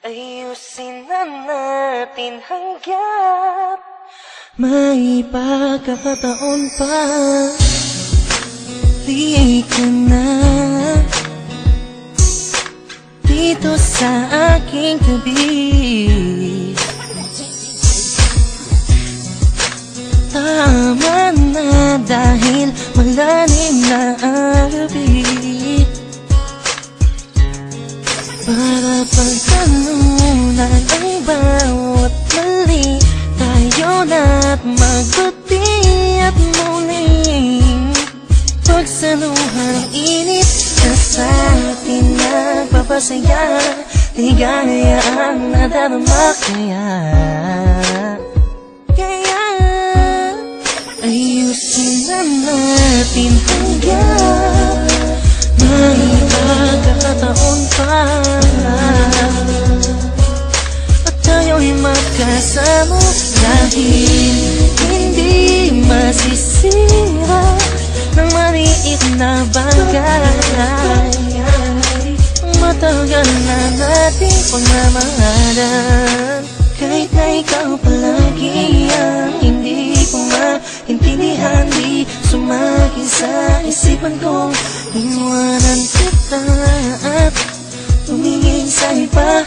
Ayusin na natin hanggat May pagkakataon pa. Di ka na. Dito sa aking tabi. Tama na dahil malalim na ang Para pagtanunan ang bawat mali. Tayo na't magbuti at muling Pagsaluhan ang init na sa atin nagpapasaya Ligaya ang nadarama kaya Kaya ayusin na natin hanggang pagkakataon pa. At tayo'y magkasama Dahil hindi masisira Ng maliit na bagay. Matagal na nating pagmamahalan Kahit na ikaw palagi ang hindi ko maintindihan Di sumagi sa isipan ko Iwanan kita at tumingin sa iba.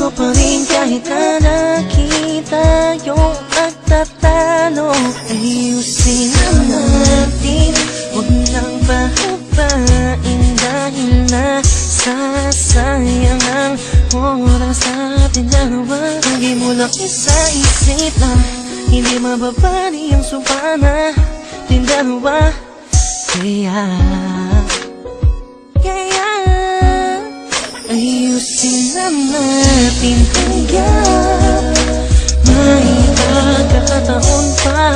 Ko pa rin kahit na nakita yung pagtatalo Ayusin na natin Huwag nang pahabain dahil nasasayang ang oras natin dalawa. Lagi mo lang isa-isip na Hindi mababali ang sumpa na Ating dalawa. Kaya Kaya Ayusin na natin hanggang May pagkakataon pa.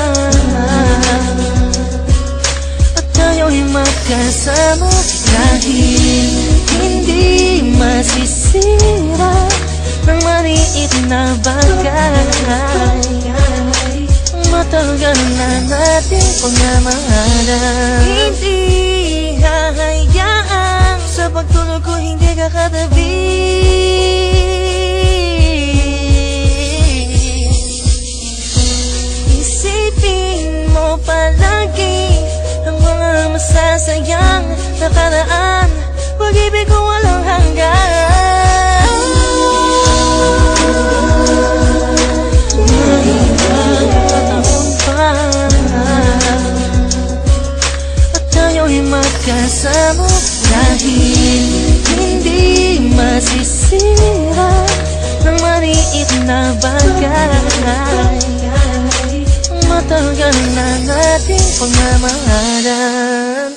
At tayo'y magkasama Dahil hindi masisira Ng maliit na bagay Matagal na nating pagmamahalan Hindi hahayaan Sa pagtulog ko hindi ka katabi tayo'y magkasama Dahil hindi masisira Ng maliit na bagay Matagal na nating pagmamahalan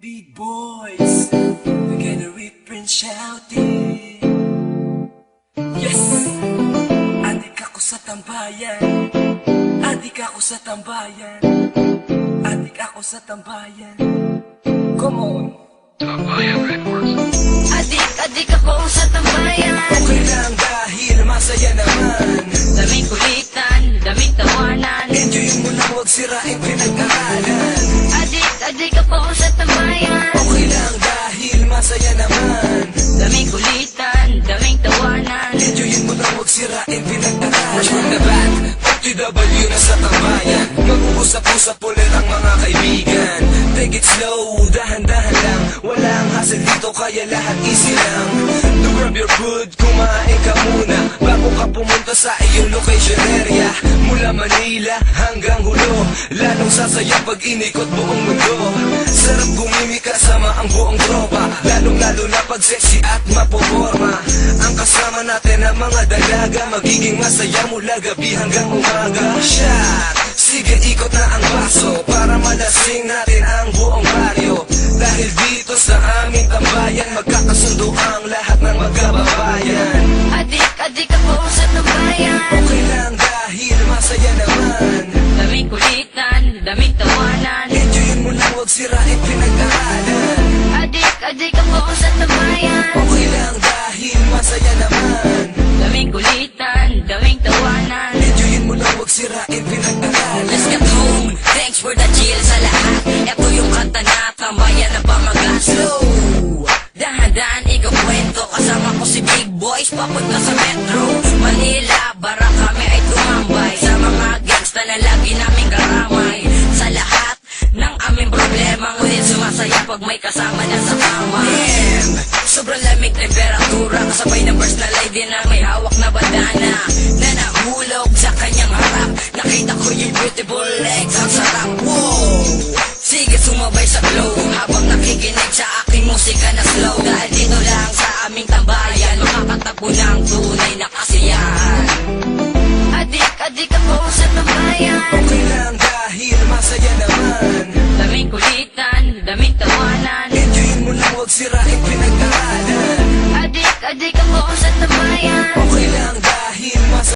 Big boys, together we Prince shouting. Yes! Sa tambayan. Adik ako sa tambayan. Adik ako sa tambayan. Come on! Adik, adik ako sa tambayan Okay lang dahil masaya naman. FTW na sa tambayan. Mag-uusap-usap ulit ang mga kaibigan. Take it slow, dahan-dahan lang. Walang hassle dito kaya lahat easy lang. To grab your food, kumain ka muna. Bago ka pumunta sa iyong location area. Mula Manila hanggang Hulo. Lalong sasaya pag inikot buong mundo. Sarap gumimik kasama ang buong tropa. Lalong-lalo na pag sexy at mapoporma. Ang kasama natin ang mga dalaga. Magiging masaya mula gabi hanggang umaga. Shot! Sige ikot na ang baso Para malasing natin ang buong baryo Dahil dito sa aming tambayan Magkakasundo ang lahat ng magkababayan bien la